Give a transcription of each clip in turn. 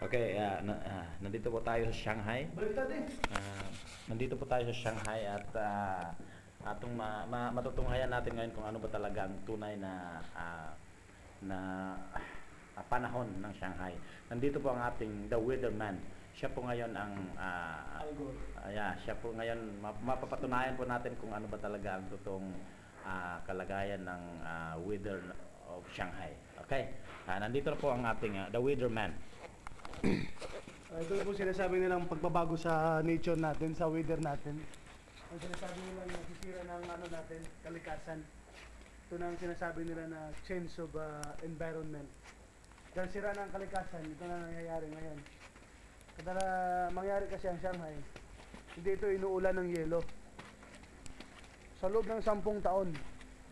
Okay, ah, na- ah, nandito po tayo sa Shanghai. Ah, nandito po tayo sa Shanghai at ah, atong ma- ma- matutunghayan natin ngayon kung ano ba talaga ang tunay na ah, na ah, panahon ng Shanghai. Nandito po ang ating the weatherman. Siya po ngayon ang Algor. ah, yeah, siya po ngayon map- mapapatunayan po natin kung ano ba talaga ang totoong ah, kalagayan ng ah, weather of Shanghai. Okay? Ah, nandito na po ang ating ah, the weatherman. Uh, ito po sinasabi nilang pagbabago sa nature natin, sa weather natin. Ang sinasabi nila na sisira ng ano natin, kalikasan. Ito na ang sinasabi nila na change of uh, environment. Dahil sira ng kalikasan, ito na nangyayari ngayon. Kadala mangyari kasi ang Shanghai, hindi ito inuulan ng yelo. Sa loob ng sampung taon,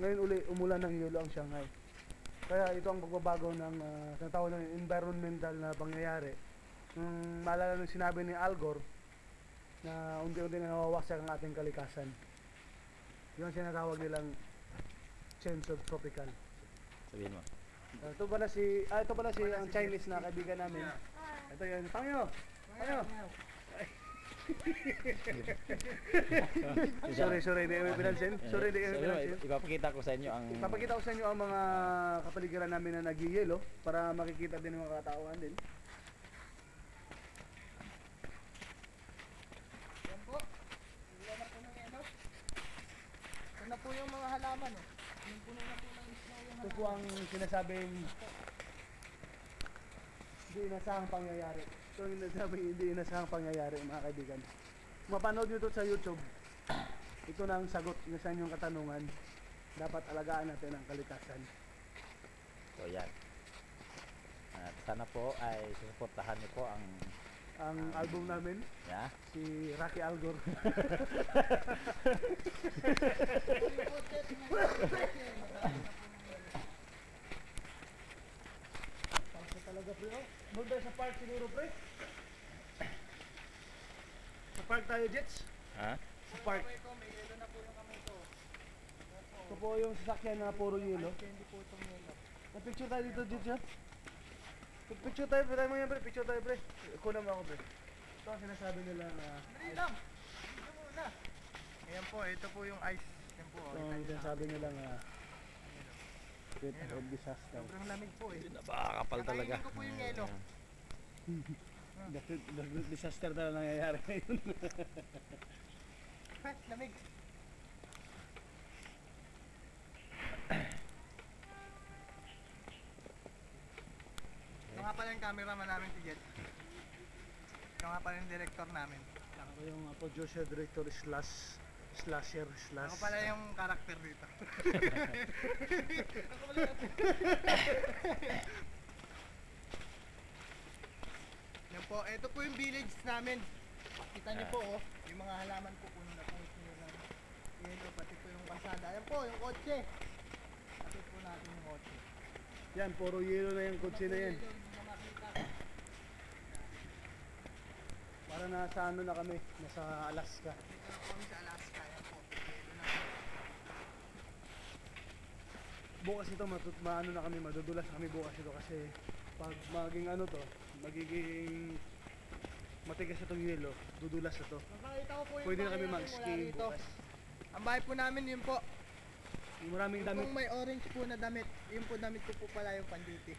ngayon uli umulan ng yelo ang Shanghai. Kaya ito ang pagbabago ng uh, tinatawag ng environmental na pangyayari. Nung maalala nung sinabi ni Al Gore na unti-unti na nawawaksak ang ating kalikasan. Yun ang sinatawag nilang change of tropical. Sabihin mo. Uh, ito pala si ah, ito pala si ang Chinese na kaibigan namin. Ito yun. Pangyo. Pangyo. sorry, sorry, hindi kami pinansin. Sorry, hindi kami So, pinansin. ipapakita ko sa inyo ang Papakita ko sa inyo ang mga kapaligiran namin na nagyayelo para makikita din ng mga katauhan din. Yan po. Ilan na po ng yelo. Ito na po yung mga halaman. Oh. Yung puno na po ng yung Ito po ang sinasabing hindi inasahang pangyayari. Ito ang sinasabing hindi inasahang pangyayari mga kaibigan. Mapanood nyo ito sa YouTube, ito na ang sagot na sa inyong katanungan. Dapat alagaan natin ang kalikasan. So yan. At sana po ay susuportahan niyo po ang Ang album namin, ya. si Rocky Algor. Parang talaga pre, tayo sa park siguro pre. Sa park tayo, Jets. Ha? Sa park. Ito, may yelo na po yung kami ito. Ito po yung sasakyan na puro yelo. Candy po itong yelo. Na-picture tayo dito, Jets, ha? Picture tayo, pre. Tayo mo yan, pre. Picture tayo, pre. Kunan mo ako, pre. Ito ang sinasabi nila na... Dali lang. Ito muna. Ayan po, ito po yung ice. Yan po. Ito ang sinasabi nila na... Great head disaster. Sobrang lamig po eh. Napakakapal talaga. Kakainin ko po yung yelo. Disaster na nangyayari ngayon. Lamig. Ito nga pala yung cameraman namin si Jet. Ito nga pala yung director namin. Ako yung uh, producer, director, slash, slasher, slash... Ako pala yung karakter dito. Yan po, ito po yung village namin. Kita niyo po oh, yung mga halaman po puno na po puno ng yelo, pati po yung kalsada. Ayan po, yung kotse. Pati po natin yung kotse. Yan, puro yelo na yung kotse na yan. Para nasa ano na kami, nasa Alaska. Dito na po kami sa Alaska. Ayan po, yelo na. Bukas ito, matut maano na kami, madudulas kami bukas ito kasi pag maging ano to, magiging matigas itong yelo, dudulas na to. Nakakita ko po yung Pwede na kami mula rito. bukas. Ang bahay po namin yun po. Yung maraming damit. pong may orange po na damit, yun po damit ko po pala yung pan-duty.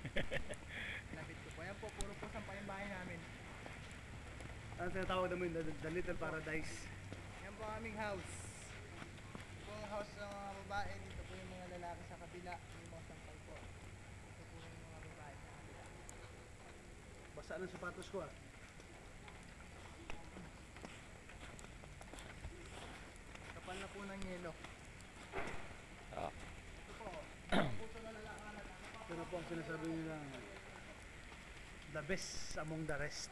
damit ko po. Yan po, puro po sa yung bahay namin. Ano tinatawag namin, the, the little paradise. Yan po ang aming house. Po ang house ng mga babae. Dito po yung mga lalaki sa kabila. Yung mga sampal po. Ito po yung mga babae sa kabila. Basa ng sapatos ko ah. Kapal na po ng yelo. Ah. Ito po. puso na lalakaran. Ito na po ang sinasabi nila the best among the rest.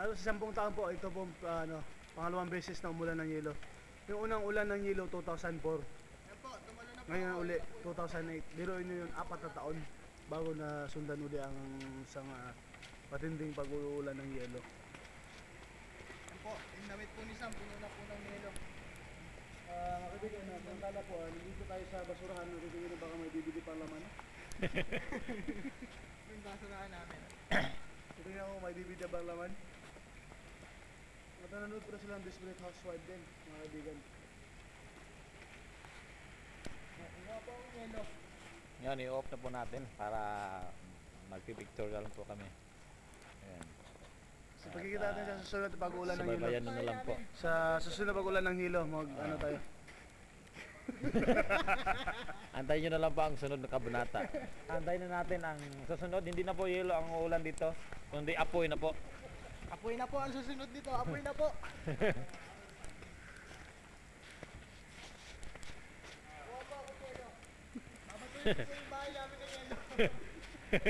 Ano sa sampung taon po, ito po ah, ano, pangalawang beses na umulan ng yelo. Yung unang ulan ng yelo 2004. Yan po, tumalo na po. Ngayon uli 2008. Biruin nyo yun, apat na taon bago na sundan uli ang isang ah, matinding pag-uulan ng yelo. Yan po, yung damit po ni Sam, puno na po ng yelo. Ah, uh, kaibigan na, pantala po, ah, nandito tayo sa basurahan, nandito nyo baka may bibili pang laman. yung basurahan namin. Ito nga ako, may DVD bang laman? At nanonood pa silang Desperate Housewife din, mga kaibigan. Nga po ang yelo. Yan, i-off na po natin para magpipictorial po kami. Ayan. So pagkikita natin sa susunod na pag-ulan ng hilo. Subaybayan nyo na lang po. Sa susunod na pag-ulan ng hilo, mag ano tayo. Antayin nyo na lang po ang sunod na kabunata. Antayin na natin ang susunod. Hindi na po yelo ang ulan dito. Kundi apoy na po. Apoy na po ang susunod dito. Apoy na po. Kuha po ako yelo. Mamatuloy ko yung bahay namin ng yelo.